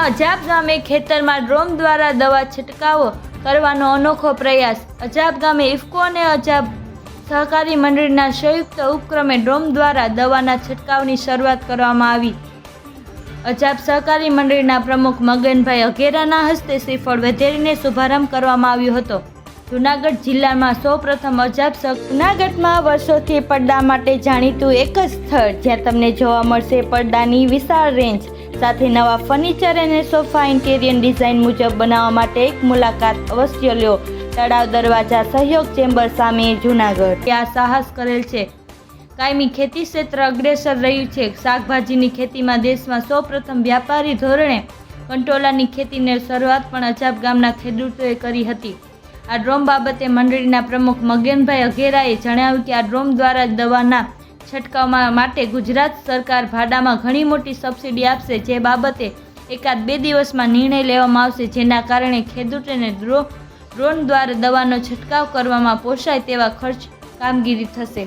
અજાબ ગામે ખેતરમાં ડ્રોન દ્વારા દવા છંટકાવો કરવાનો અનોખો પ્રયાસ. અજાબ ગામે ઇફકો અને અજાબ સહકારી મંડળીના સંયુક્ત ઉપક્રમે ડ્રોન દ્વારા દવાના છંટકાવની શરૂઆત કરવામાં આવી. અજાબ સહકારી મંડળીના પ્રમુખ મગનભાઈ અઘેરાના હસ્તે શ્રીફળ વધેરીને શુભારંભ કરવામાં આવ્યો હતો. જૂનાગઢ જિલ્લામાં સૌપ્રથમ અજાબ જુનાગઢમાં જૂનાગઢમાં વર્ષોથી પડદા માટે જાણીતું એક જ સ્થળ જ્યાં તમને જોવા મળશે પડદાની વિશાળ રેન્જ. સાથે નવા ફર્નિચર અને સોફા ઇન્ટેરિયર ડિઝાઇન મુજબ બનાવવા માટે એક મુલાકાત અવશ્ય લ્યો તળાવ દરવાજા સહયોગ ચેમ્બર સામે જૂનાગઢ. આ સાહસ કરેલ છે. કાયમી ખેતી ક્ષેત્ર અગ્રેસર રહ્યું છે. શાકભાજીની ખેતીમાં દેશમાં સૌપ્રથમ વ્યાપારી ધોરણે કંટોલાની ખેતીને શરૂઆત પણ અજાબ ગામના ખેડૂતોએ કરી હતી. આ ડ્રોમ બાબતે મંડળીના પ્રમુખ મગનભાઈ અઘેરાએ જણાવ્યું કે આ ડ્રોમ દ્વારા દવાના છંટકાવમાં માટે ગુજરાત સરકાર ભાડામાં ઘણી મોટી સબસિડી આપશે. જે બાબતે એકાદ બે દિવસમાં નિર્ણય લેવામાં આવશે. જેના કારણે ખેડૂતોને ડ્રો, ડ્રોન દ્વારા દવાનો છંટકાવ કરવામાં પોષાય તેવા ખર્ચ કામગીરી થશે.